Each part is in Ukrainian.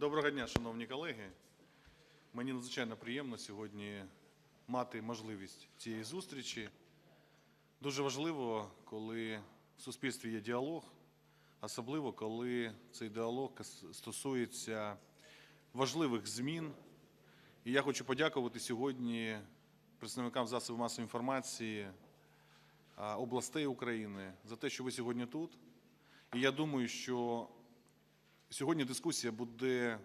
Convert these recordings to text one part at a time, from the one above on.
Доброго дня, шановні колеги. Мені надзвичайно приємно сьогодні мати можливість цієї зустрічі. Дуже важливо, коли в суспільстві є діалог, особливо коли цей діалог стосується важливих змін. І я хочу подякувати сьогодні представникам засобів масової інформації областей України за те, що ви сьогодні тут. І я думаю, що сьогодні дискусія буде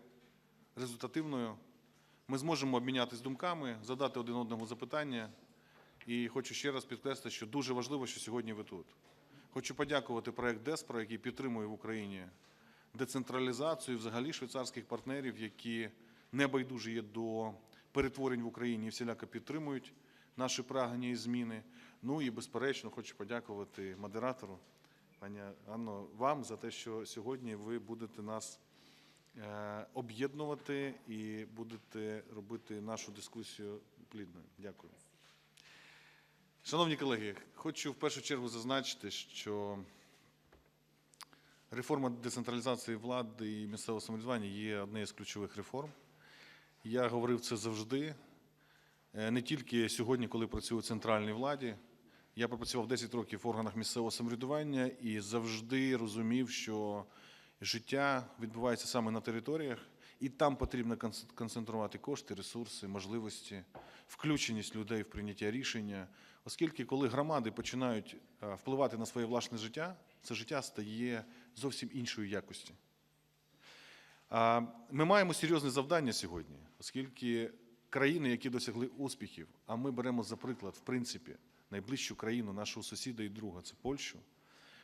результативною. Ми зможемо обмінятися думками, задати один одному запитання. І хочу ще раз підкреслити, що дуже важливо, що сьогодні ви тут. Хочу подякувати проект Деспро, який підтримує в Україні децентралізацію, взагалі швейцарських партнерів, які небайдужі є до перетворень в Україні і всіляко підтримують наші прагнення і зміни. Ну і безперечно, хочу подякувати модератору, пані Анно, вам за те, що сьогодні ви будете нас е, об'єднувати і будете робити нашу дискусію плідною. Дякую. Шановні колеги, хочу в першу чергу зазначити, що реформа децентралізації влади і місцевого самоврядування є однією з ключових реформ. Я говорив це завжди, Е, не тільки сьогодні, коли працюю у центральній владі. Я пропрацював 10 років в органах місцевого самоврядування і завжди розумів, що життя відбувається саме на територіях, і там потрібно концентрувати кошти, ресурси, можливості, включеність людей в прийняття рішення. Оскільки, коли громади починають е, впливати на своє власне життя, це життя стає зовсім іншої якості. Ми маємо серйозне завдання сьогодні, оскільки країни, які досягли успіхів, а ми беремо за приклад, в принципі, найближчу країну нашого сусіда і друга це Польщу.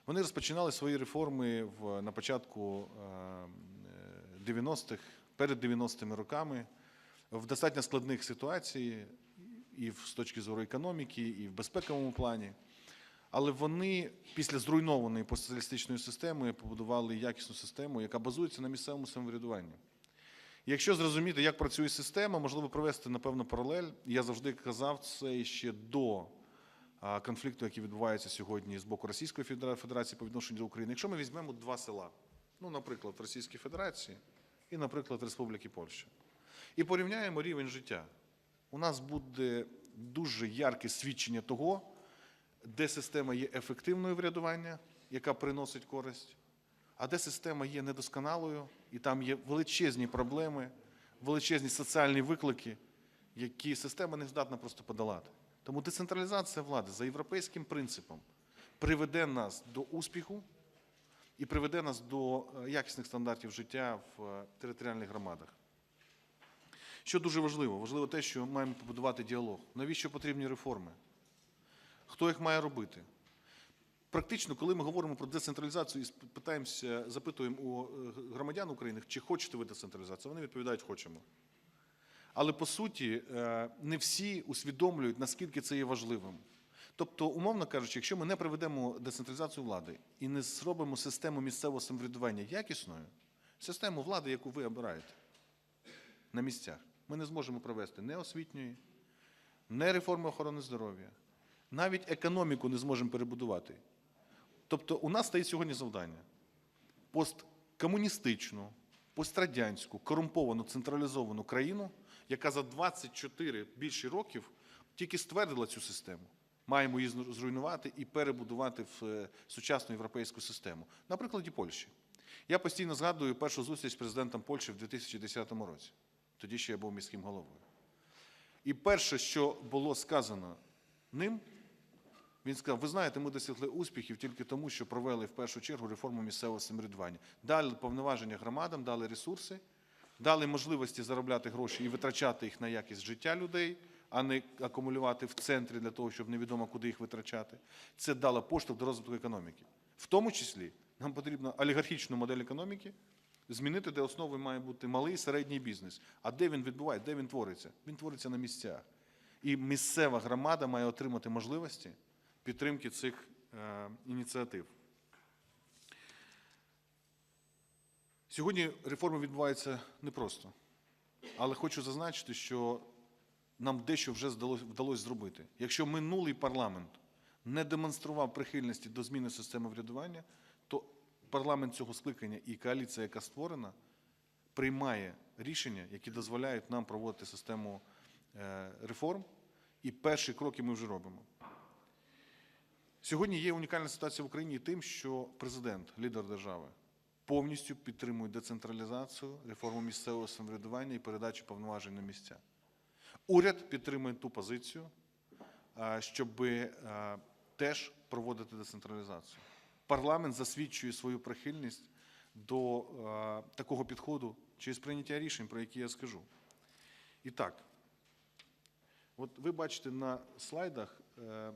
Вони розпочинали свої реформи в, на початку е, 90-х, перед 90-ми роками, в достатньо складних ситуаціях, і з точки зору економіки, і в безпековому плані. Але вони після зруйнованої постсоціалістичної системи побудували якісну систему, яка базується на місцевому самоврядуванні. Якщо зрозуміти, як працює система, можливо провести напевно паралель. Я завжди казав це ще до конфлікту, який відбувається сьогодні з боку Російської Федерації по відношенню до України. Якщо ми візьмемо два села, ну, наприклад, в Російській Федерації і, наприклад, Республіки Польща, і порівняємо рівень життя, у нас буде дуже ярке свідчення того, де система є ефективною врядування, яка приносить користь, а де система є недосконалою, і там є величезні проблеми, величезні соціальні виклики, які система не здатна просто подолати. Тому децентралізація влади за європейським принципом приведе нас до успіху і приведе нас до е, якісних стандартів життя в е, територіальних громадах. Що дуже важливо? Важливо те, що маємо побудувати діалог. Навіщо потрібні реформи? Хто їх має робити? Практично, коли ми говоримо про децентралізацію і питаємося, запитуємо у е, громадян України, чи хочете ви децентралізацію, вони відповідають хочемо. Але по суті, е, не всі усвідомлюють, наскільки це є важливим. Тобто, умовно кажучи, якщо ми не проведемо децентралізацію влади і не зробимо систему місцевого самоврядування якісною, систему влади, яку ви обираєте на місцях, ми не зможемо провести не освітньої, не реформи охорони здоров'я, навіть економіку не зможемо перебудувати. Тобто у нас стоїть сьогодні завдання посткомуністичну, пострадянську, корумповану, централізовану країну, яка за 24 більше років тільки ствердила цю систему. Маємо її зруйнувати і перебудувати в е, сучасну європейську систему. На прикладі Польщі. Я постійно згадую першу зустріч з президентом Польщі в 2010 році. Тоді ще я був міським головою. І перше, що було сказано ним, він сказав: ви знаєте, ми досягли успіхів тільки тому, що провели в першу чергу реформу місцевого самоврядування. Дали повноваження громадам, дали ресурси, дали можливості заробляти гроші і витрачати їх на якість життя людей, а не акумулювати в центрі для того, щоб невідомо куди їх витрачати. Це дало поштовх до розвитку економіки. В тому числі нам потрібно олігархічну модель економіки змінити, де основою має бути малий і середній бізнес. А де він відбувається, де він твориться? Він твориться на місцях. І місцева громада має отримати можливості підтримки цих е, ініціатив. Сьогодні реформи відбуваються непросто, але хочу зазначити, що нам дещо вже вдалося зробити. Якщо минулий парламент не демонстрував прихильності до зміни системи врядування, то парламент цього скликання і коаліція, яка створена, приймає рішення, які дозволяють нам проводити систему е, реформ, і перші кроки ми вже робимо. Сьогодні є унікальна ситуація в Україні тим, що президент, лідер держави, повністю підтримує децентралізацію, реформу місцевого самоврядування і передачу повноважень на місця. Уряд підтримує ту позицію, щоб теж проводити децентралізацію. Парламент засвідчує свою прихильність до такого підходу через прийняття рішень, про які я скажу. І так, от ви бачите на слайдах е,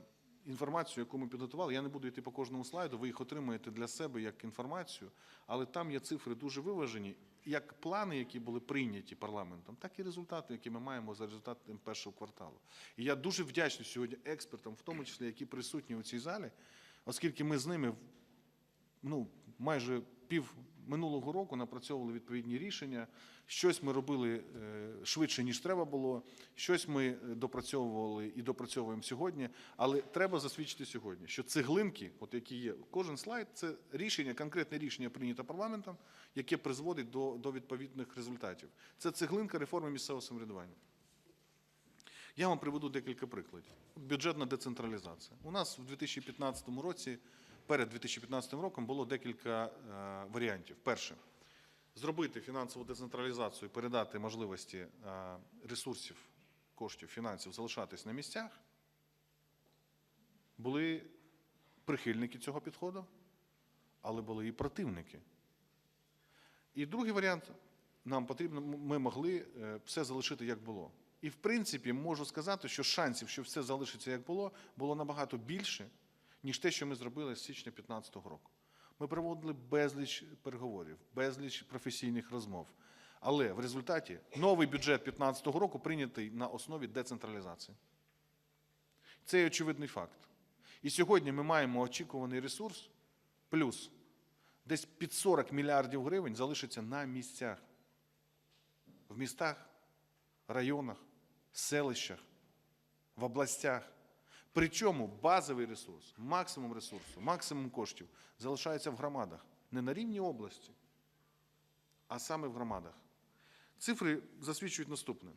інформацію, яку ми підготували. Я не буду йти по кожному слайду, ви їх отримуєте для себе як інформацію, але там є цифри дуже виважені, як плани, які були прийняті парламентом, так і результати, які ми маємо за результатами першого кварталу. І я дуже вдячний сьогодні експертам, в тому числі, які присутні у цій залі, оскільки ми з ними ну, майже пів минулого року напрацьовували відповідні рішення. Щось ми робили е, швидше, ніж треба було, щось ми е, допрацьовували і допрацьовуємо сьогодні. Але треба засвідчити сьогодні, що цеглинки, от які є, кожен слайд це рішення, конкретне рішення прийнято парламентом, яке призводить до, до відповідних результатів. Це цеглинка реформи місцевого самоврядування. Я вам приведу декілька прикладів. Бюджетна децентралізація. У нас в 2015 році, перед 2015 роком, було декілька е, варіантів. Перше зробити фінансову децентралізацію, передати можливості е, ресурсів, коштів, фінансів залишатись на місцях. Були прихильники цього підходу, але були і противники. І другий варіант нам потрібно, ми могли е, все залишити як було. І в принципі можу сказати, що шансів, що все залишиться як було, було набагато більше, ніж те, що ми зробили з січня 2015 року. Ми проводили безліч переговорів, безліч професійних розмов. Але в результаті новий бюджет 2015 року прийнятий на основі децентралізації. Це очевидний факт. І сьогодні ми маємо очікуваний ресурс, плюс десь під 40 мільярдів гривень залишиться на місцях. В містах, районах, селищах, в областях. Причому базовий ресурс, максимум ресурсу, максимум коштів залишається в громадах. Не на рівні області, а саме в громадах. Цифри засвідчують наступне.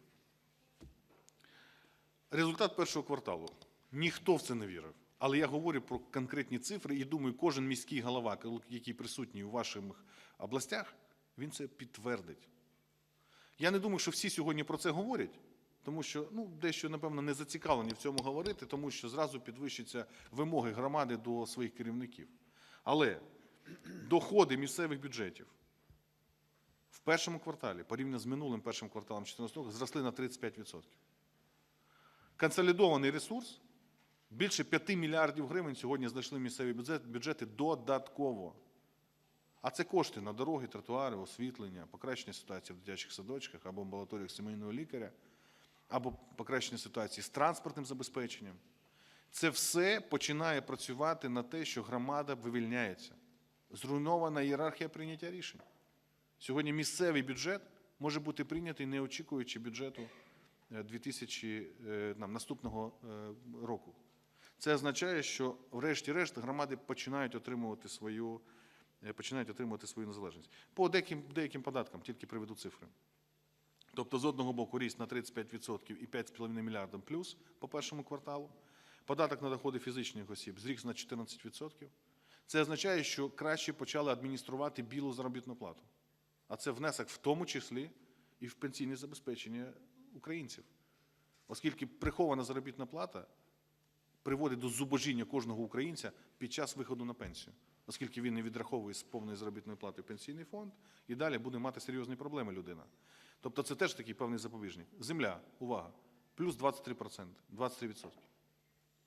Результат першого кварталу. Ніхто в це не вірив. Але я говорю про конкретні цифри і думаю, кожен міський голова, який присутній у ваших областях, він це підтвердить. Я не думаю, що всі сьогодні про це говорять, тому що ну, дещо, напевно, не зацікавлені в цьому говорити, тому що зразу підвищаться вимоги громади до своїх керівників. Але доходи місцевих бюджетів в першому кварталі, порівняно з минулим першим кварталом 2014 року, зросли на 35%. Консолідований ресурс більше 5 мільярдів гривень сьогодні знайшли місцеві бюджети додатково. А це кошти на дороги, тротуари, освітлення, покращення ситуації в дитячих садочках або амбулаторіях сімейного лікаря, або покращення ситуації з транспортним забезпеченням. Це все починає працювати на те, що громада вивільняється. Зруйнована ієрархія прийняття рішень. Сьогодні місцевий бюджет може бути прийнятий, не очікуючи бюджету е, 2000, е, нам, наступного е, року. Це означає, що врешті-решт громади починають отримувати свою, е, починають отримувати свою незалежність. По деяким, деяким податкам тільки приведу цифри. Тобто, з одного боку, ріст на 35% і 5,5 мільярдів плюс по першому кварталу. Податок на доходи фізичних осіб зріс на 14%. Це означає, що краще почали адмініструвати білу заробітну плату. А це внесок в тому числі і в пенсійне забезпечення українців. Оскільки прихована заробітна плата приводить до зубожіння кожного українця під час виходу на пенсію, оскільки він не відраховує з повної заробітної плати пенсійний фонд, і далі буде мати серйозні проблеми людина. Тобто це теж такий певний запобіжник. Земля, увага, плюс 23%, 23%.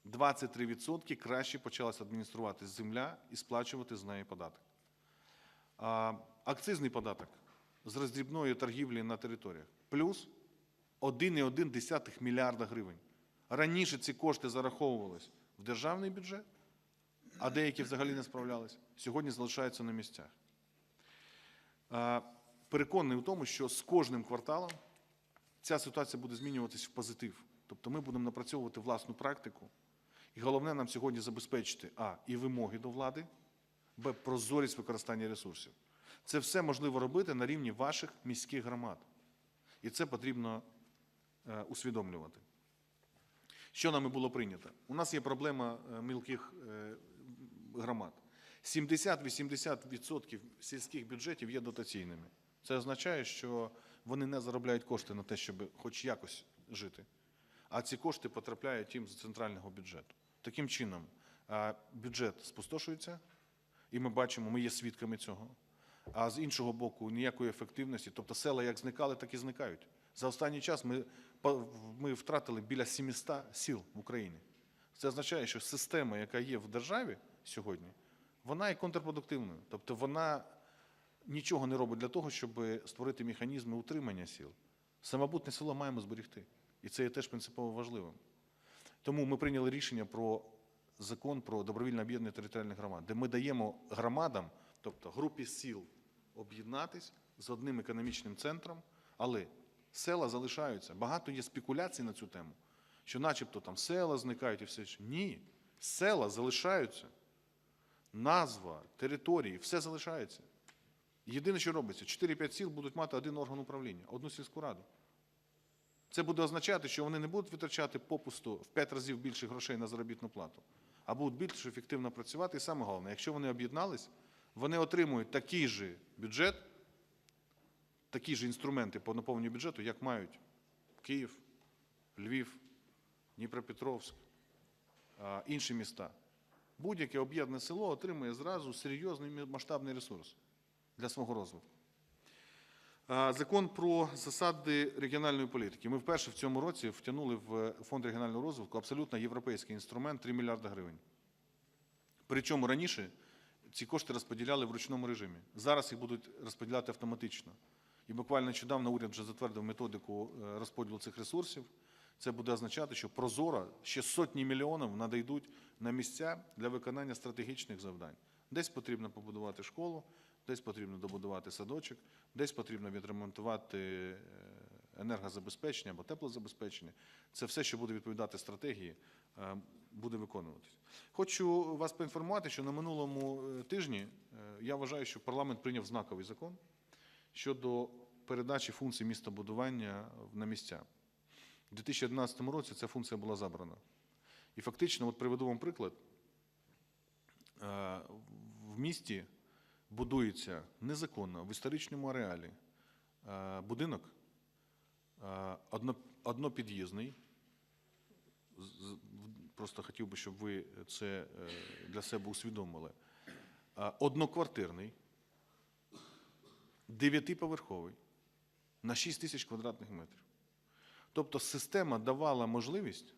23% краще почалася адмініструвати земля і сплачувати з неї податок. А, акцизний податок з роздрібної торгівлі на територіях плюс 1,1 мільярда гривень. Раніше ці кошти зараховувались в державний бюджет, а деякі взагалі не справлялись. Сьогодні залишаються на місцях. Переконаний у тому, що з кожним кварталом ця ситуація буде змінюватися в позитив. Тобто ми будемо напрацьовувати власну практику. І головне нам сьогодні забезпечити а. і вимоги до влади, б. прозорість використання ресурсів. Це все можливо робити на рівні ваших міських громад. І це потрібно е, усвідомлювати. Що нами було прийнято? У нас є проблема е, мілких е, громад. 70-80% сільських бюджетів є дотаційними. Це означає, що вони не заробляють кошти на те, щоб хоч якось жити. А ці кошти потрапляють їм з центрального бюджету. Таким чином, бюджет спустошується, і ми бачимо, ми є свідками цього. А з іншого боку, ніякої ефективності. Тобто села як зникали, так і зникають. За останній час ми, ми втратили біля 700 сіл в Україні. Це означає, що система, яка є в державі сьогодні, вона є контрпродуктивною. Тобто вона нічого не робить для того, щоб створити механізми утримання сіл. Самобутне село маємо зберегти. І це є теж принципово важливим. Тому ми прийняли рішення про закон про добровільне об'єднання територіальних громад, де ми даємо громадам, тобто групі сіл, об'єднатись з одним економічним центром, але села залишаються. Багато є спекуляцій на цю тему, що начебто там села зникають і все інше. Ні, села залишаються. Назва, території, все залишається. Єдине, що робиться, 4-5 сіл будуть мати один орган управління, одну сільську раду. Це буде означати, що вони не будуть витрачати попусту в 5 разів більше грошей на заробітну плату, а будуть більш ефективно працювати. І саме головне, якщо вони об'єднались, вони отримують такий же бюджет, такі ж інструменти по наповненню бюджету, як мають Київ, Львів, Дніпропетровськ, інші міста. Будь-яке об'єднане село отримує зразу серйозний масштабний ресурс для свого розвитку. Закон про засади регіональної політики. Ми вперше в цьому році втягнули в фонд регіонального розвитку абсолютно європейський інструмент 3 мільярди гривень. Причому раніше ці кошти розподіляли в ручному режимі. Зараз їх будуть розподіляти автоматично. І буквально нещодавно уряд вже затвердив методику е, розподілу цих ресурсів. Це буде означати, що прозоро ще сотні мільйонів надійдуть на місця для виконання стратегічних завдань. Десь потрібно побудувати школу, десь потрібно добудувати садочок, десь потрібно відремонтувати е, енергозабезпечення або теплозабезпечення. Це все, що буде відповідати стратегії, е, буде виконуватись. Хочу вас поінформувати, що на минулому е, тижні я вважаю, що парламент прийняв знаковий закон щодо передачі функцій містобудування на місця. У 2011 році ця функція була забрана. І фактично, от приведу вам приклад. В місті будується незаконно в історичному ареалі е, будинок е, однопід'їзний. Просто хотів би, щоб ви це е, для себе усвідомили. Одноквартирний, дев'ятиповерховий на 6 тисяч квадратних метрів. Тобто система давала можливість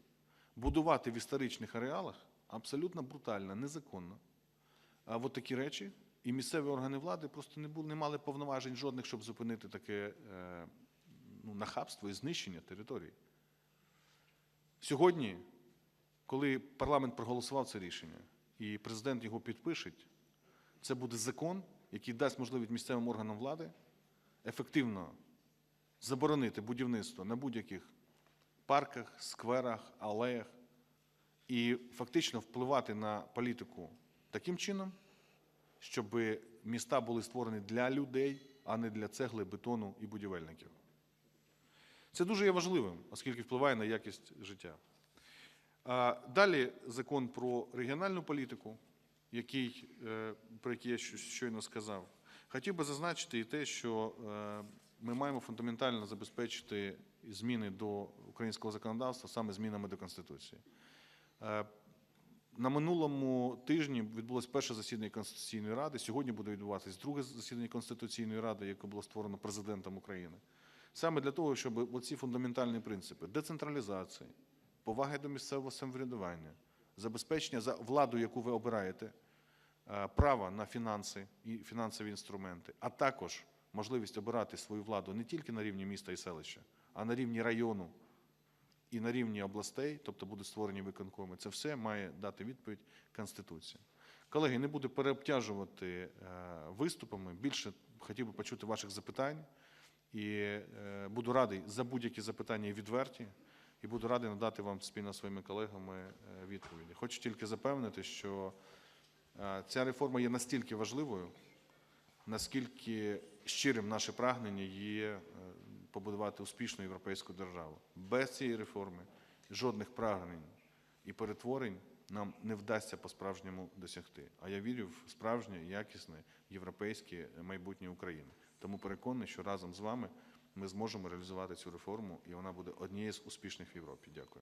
будувати в історичних ареалах абсолютно брутально, незаконно. А от такі речі, і місцеві органи влади просто не, були, не мали повноважень жодних, щоб зупинити таке е, ну, нахабство і знищення території. Сьогодні, коли парламент проголосував це рішення і президент його підпише, це буде закон, який дасть можливість місцевим органам влади ефективно заборонити будівництво на будь-яких парках, скверах, алеях і фактично впливати на політику таким чином, щоб міста були створені для людей, а не для цегли, бетону і будівельників. Це дуже є важливим, оскільки впливає на якість життя. Далі закон про регіональну політику, який, е, про який я щойно сказав. Хотів би зазначити і те, що е, ми маємо фундаментально забезпечити зміни до українського законодавства саме змінами до Конституції. На минулому тижні відбулось перше засідання Конституційної ради. Сьогодні буде відбуватись друге засідання Конституційної ради, яке було створено президентом України. Саме для того, щоб оці фундаментальні принципи децентралізації, поваги до місцевого самоврядування, забезпечення за владу, яку ви обираєте, е, права на фінанси і фінансові інструменти, а також можливість обирати свою владу не тільки на рівні міста і селища, а на рівні району і на рівні областей, тобто будуть створені виконкоми. Це все має дати відповідь Конституція. Колеги, не буду переобтяжувати е, виступами. Більше хотів би почути ваших запитань. І е, буду радий за будь-які запитання відверті, і буду радий надати вам спільно зі своїми колегами е, відповіді. Хочу тільки запевнити, що ця реформа є настільки важливою, наскільки щирим наше прагнення є побудувати успішну європейську державу. Без цієї реформи жодних прагнень і перетворень нам не вдасться по-справжньому досягти. А я вірю в справжнє, якісне європейське майбутнє України. Тому переконаний, що разом з вами ми зможемо реалізувати цю реформу, і вона буде однією з успішних в Європі. Дякую.